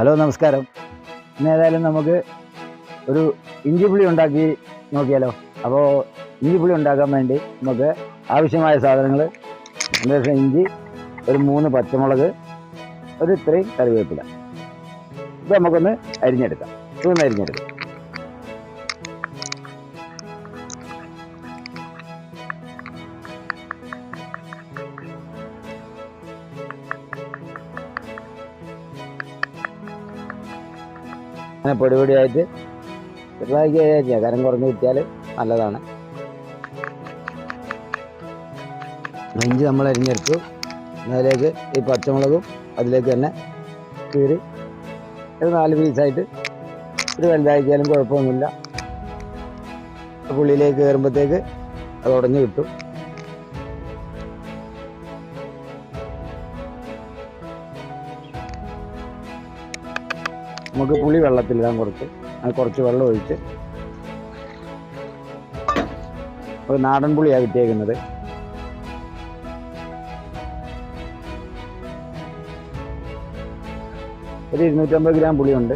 Hello നമസ്കാരം. ഇന്ന് ഏതായാലും നമുക്ക് ഒരു ഇഞ്ചി പുളി ഉണ്ടാക്കി നോക്കിയാലോ. അപ്പോൾ ഇഞ്ചി പുളി ഉണ്ടാക്കാൻ വേണ്ടി നമുക്ക് ആവശ്യമായ സാധനങ്ങൾ എന്താ ഇഞ്ചി ഒരു മൂന്ന് പച്ചമുളക് ഒരു ഇത്രയും കറിവേപ്പില. ഇത് നമുക്കൊന്ന് അരിഞ്ഞെടുക്കാം. ഇതൊന്ന് അരിഞ്ഞെടുക്കാം. അങ്ങനെ പൊടിപൊടിയായിട്ട് ചെറുതാക്കി കരം കുറഞ്ഞ് കിട്ടിയാൽ നല്ലതാണ്. ഇഞ്ചി നമ്മൾ അരിഞ്ഞെടുത്തു. അതിലേക്ക് ഈ പച്ചമുളകും അതിലേക്ക് തന്നെ കീറി ഒരു നാല് പീസായിട്ട് ഒരു വലുതാക്കിയാലും കുഴപ്പമൊന്നുമില്ല. പുള്ളിയിലേക്ക് കയറുമ്പോഴത്തേക്ക് അത് ഉടഞ്ഞു കിട്ടും. നമുക്ക് പുളി വെള്ളത്തിലിടാൻ കുറച്ച് അത് കുറച്ച് വെള്ളം ഒഴിച്ച് ഒരു നാടൻ പുളിയാണ് കിട്ടിയേക്കുന്നത്. ഒരു ഇരുന്നൂറ്റമ്പത് ഗ്രാം പുളിയുണ്ട്.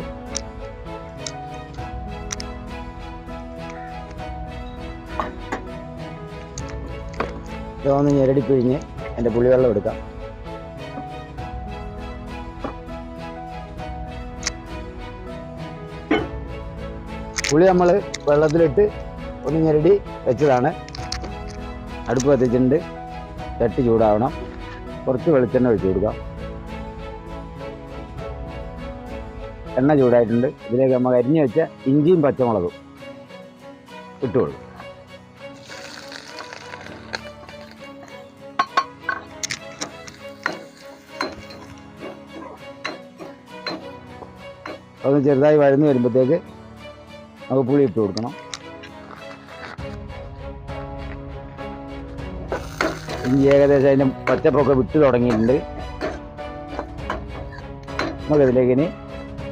ഇതൊന്ന് ഞെരടി പിഴിഞ്ഞ് എന്റെ പുളിവെള്ളം എടുക്കാം. പുളി നമ്മൾ വെള്ളത്തിലിട്ട് ഒന്ന് ഞെരടി വെച്ചതാണ്. അടുപ്പ് കത്തിച്ചിട്ടുണ്ട്. ചട്ടി ചൂടാവണം. കുറച്ച് വെളിച്ചെണ്ണ ഒഴിച്ചു കൊടുക്കാം എണ്ണ ചൂടായിട്ടുണ്ട്. ഇതിലേക്ക് നമ്മൾ അരിഞ്ഞു വെച്ച ഇഞ്ചിയും പച്ചമുളകും ഇട്ടുകൊള്ളു അതൊന്ന് ചെറുതായി വഴന്നു വരുമ്പോഴത്തേക്ക് നമുക്ക് പുളി ഇട്ട് കൊടുക്കണം. ഇഞ്ചി ഏകദേശം അതിന്റെ പച്ചപ്പൊക്കെ വിട്ട് തുടങ്ങിയിട്ടുണ്ട്. നമുക്കതിലേക്ക് ഇനി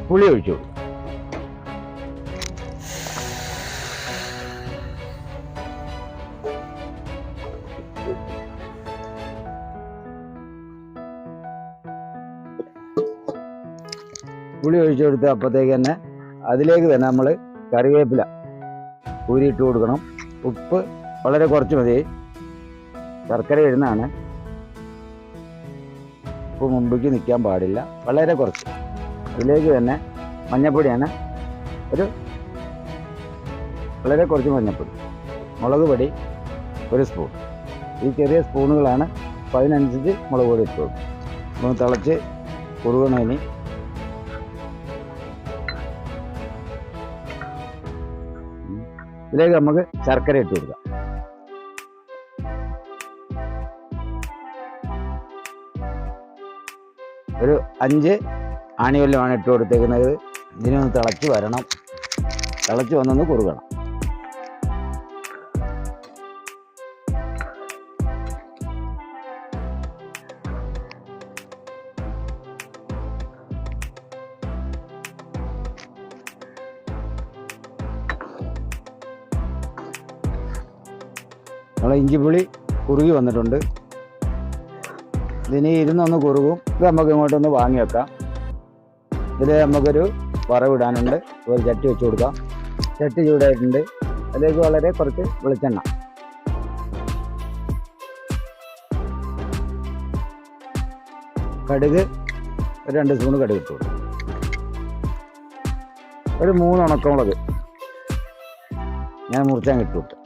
പുളി ഒഴിച്ചു പുളി ഒഴിച്ചു കൊടുത്ത് അപ്പോഴത്തേക്ക് തന്നെ അതിലേക്ക് തന്നെ നമ്മൾ കറിവേപ്പില ഊരിയിട്ട് കൊടുക്കണം. ഉപ്പ് വളരെ കുറച്ച് മതി. ശർക്കര ഇടുന്നതാണ്. ഉപ്പ് മുമ്പിക്ക് നിൽക്കാൻ പാടില്ല. വളരെ കുറച്ച്. അതിലേക്ക് തന്നെ മഞ്ഞപ്പൊടിയാണ്. ഒരു വളരെ കുറച്ച് മഞ്ഞപ്പൊടി. മുളക് പൊടി ഒരു സ്പൂൺ. ഈ ചെറിയ സ്പൂണുകളാണ് അപ്പോൾ അതിനനുസരിച്ച് മുളക് പൊടി ഇട്ടു കൊടുക്കും തിളച്ച് കുറുകണം ഇനി. ഇതിലേക്ക് നമുക്ക് ശർക്കര ഇട്ട് കൊടുക്കാം. ഒരു അഞ്ച് ആണിവല്ലമാണ് ഇട്ട് കൊടുത്തേക്കുന്നത്. ഇതിനൊന്ന് തിളച്ച് വരണം. തിളച്ച് വന്നൊന്ന് കുറുകണം. നമ്മളെ ഇഞ്ചിപ്പുളി കുറുകി വന്നിട്ടുണ്ട്. ഇതിനി ഇരുന്നൊന്ന് കുറുകും. ഇത് നമുക്ക് ഇങ്ങോട്ടൊന്ന് വാങ്ങി വെക്കാം. ഇതിൽ നമുക്കൊരു വറവിടാനുണ്ട്. ഒരു ചട്ടി വെച്ച് കൊടുക്കാം. ചട്ടി ചൂടായിട്ടുണ്ട്. അതിലേക്ക് വളരെ കുറച്ച് വെളിച്ചെണ്ണ. കടുക് ഒരു രണ്ട് സ്പൂൺ കടുക് ഇട്ടു ഒരു മൂന്ന് ഉണക്കമുളക് ഞാൻ മുറിച്ചാൻ ഇട്ടു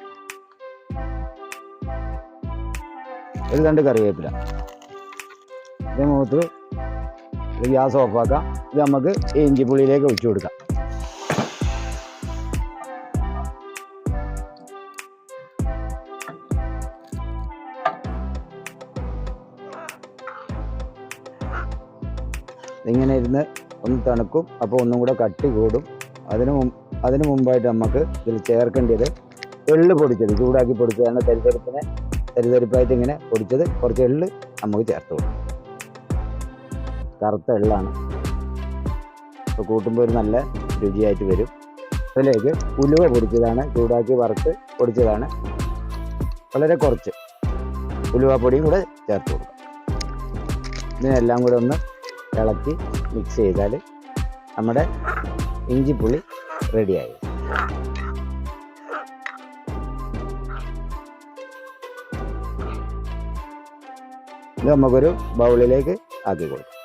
ഒരു രണ്ട് കറിവേപ്പില. ഇത് മുഖത്ത് ഗ്യാസ് ഓഫാക്കാം. ഇത് നമുക്ക് ഇഞ്ചി പുളിയിലേക്ക് ഒഴിച്ചു കൊടുക്കാം. ഇങ്ങനെ ഇരുന്ന് ഒന്ന് തണുക്കും. അപ്പോൾ ഒന്നും കൂടെ കട്ടി കൂടും. അതിന് അതിന് മുമ്പായിട്ട് നമുക്ക് ഇതിൽ ചേർക്കേണ്ടത് എള്ള് പൊടിച്ചത് ചൂടാക്കി പൊടിച്ചതാണ് തരിതരിപ്പിനെ തരിതരിപ്പായിട്ട് ഇങ്ങനെ പൊടിച്ചത് കുറച്ച് എള്ള് നമുക്ക് ചേർത്ത് കൊടുക്കും. കറുത്ത എള്ളാണ്. അപ്പോൾ കൂട്ടുമ്പോൾ ഒരു നല്ല രുചിയായിട്ട് വരും. അതിലേക്ക് ഉലുവ പൊടിച്ചതാണ് ചൂടാക്കി വറുത്ത് പൊടിച്ചതാണ്. വളരെ കുറച്ച് ഉലുവപ്പൊടിയും കൂടെ ചേർത്ത് കൊടുക്കാം. ഇതിനെല്ലാം കൂടെ ഒന്ന് ഇളക്കി മിക്സ് ചെയ്താൽ നമ്മുടെ ഇഞ്ചിപ്പുളി റെഡിയായി ഇത് നമുക്കൊരു ബൗളിലേക്ക് ആക്കി കൊടുക്കും